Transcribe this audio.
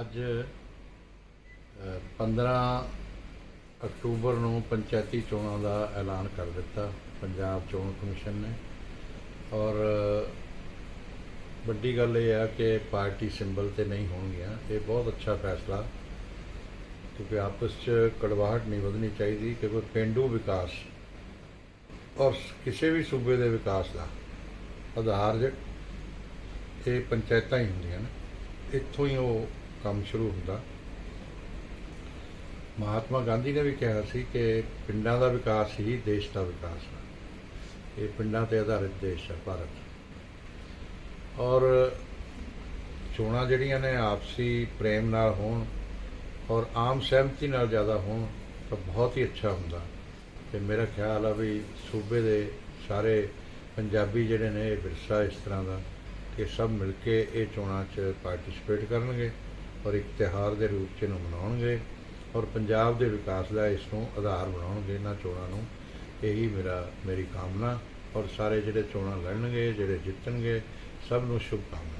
ਅੱਜ ਅ, 15 ਅਕਤੂਬਰ ਨੂੰ ਪੰਚਾਇਤੀ ਚੋਣਾਂ ਦਾ ਐਲਾਨ ਕਰ ਦਿੱਤਾ ਪੰਜਾਬ ਚੋਣ ਕਮਿਸ਼ਨ ਨੇ। ਔਰ ਵੱਡੀ ਗੱਲ ਇਹ ਆ ਕਿ ਪਾਰਟੀ ਸਿੰਬਲ ਤੇ ਨਹੀਂ ਹੋਣਗੀਆਂ। ਇਹ ਬਹੁਤ ਅੱਛਾ ਫੈਸਲਾ ਕਿਉਂਕਿ ਆਪਸ 'ਚ ਕੜਵਾਹਟ ਨਹੀਂ ਵਧਣੀ ਚਾਹੀਦੀ ਕਿਉਂਕਿ ਪਿੰਡੂ ਵਿਕਾਸ ਔਰ ਕਿਸੇ ਵੀ ਸੂਬੇ ਦੇ ਵਿਕਾਸ ਦਾ ਆਧਾਰ ਜ- ਇਹ ਪੰਚਾਇਤਾਂ ਹੀ ਹੁੰਦੀਆਂ ਨੇ ਇੱਥੋਂ ਹੀ ਉਹ ਕੰਮ ਸ਼ੁਰੂ ਹੁੰਦਾ। ਮਹਾਤਮਾ ਗਾਂਧੀ ਨੇ ਵੀ ਕਿਹਾ ਸੀ ਕਿ ਪਿੰਡਾਂ ਦਾ ਵਿਕਾਸ ਹੀ ਦੇਸ਼ ਦਾ ਵਿਕਾਸ ਹੈ। ਇਹ ਪਿੰਡਾਂ ਤੇ ਆਧਾਰਿਤ ਦੇਸ਼ ਹੈ, ਭਾਰਤ। ਔਰ ਚੋਣਾਂ ਜਿਹੜੀਆਂ ਨੇ, ਆਪਸੀ ਪ੍ਰੇਮ ਨਾਲ ਹੋਣ ਔਰ ਆਮ ਸਹਿਮਤੀ ਨਾਲ ਜ਼ਿਆਦਾ ਹੋਣ ਤਾਂ ਬਹੁਤ ਹੀ ਅੱਛਾ ਹੁੰਦਾ। ਤੇ ਮੇਰਾ ਖਿਆਲ ਆ ਵੀ ਸੂਬੇ ਦੇ ਸਾਰੇ ਪੰਜਾਬੀ ਜਿਹੜੇ ਨੇ ਇਹ ਵਿਰਸਾ ਇਸ ਤਰ੍ਹਾਂ ਦਾ ਕਿ ਸਭ ਮਿਲ ਕੇ ਇਹ ਚੋਣਾਂ 'ਚ ਪਾਰਟਿਸਿਪੇਟ ਕਰਨਗੇ। ਔਰ ਇੱਕ ਤਿਉਹਾਰ ਦੇ ਰੂਪ 'ਚ ਇਹਨੂੰ ਮਨਾਉਣਗੇ ਔਰ ਪੰਜਾਬ ਦੇ ਵਿਕਾਸ ਦਾ ਇਸ ਨੂੰ ਆਧਾਰ ਬਣਾਉਣਗੇ। ਇਹਨਾਂ ਚੋਣਾਂ ਨੂੰ ਇਹੀ ਮੇਰਾ, ਮੇਰੀ ਕਾਮਨਾ ਔਰ ਸਾਰੇ ਜਿਹੜੇ ਚੋਣਾਂ ਲੜਨਗੇ, ਜਿਹੜੇ ਜਿੱਤਣਗੇ, ਸਭ ਨੂੰ ਸ਼ੁਭ ਕਾਮਨਾ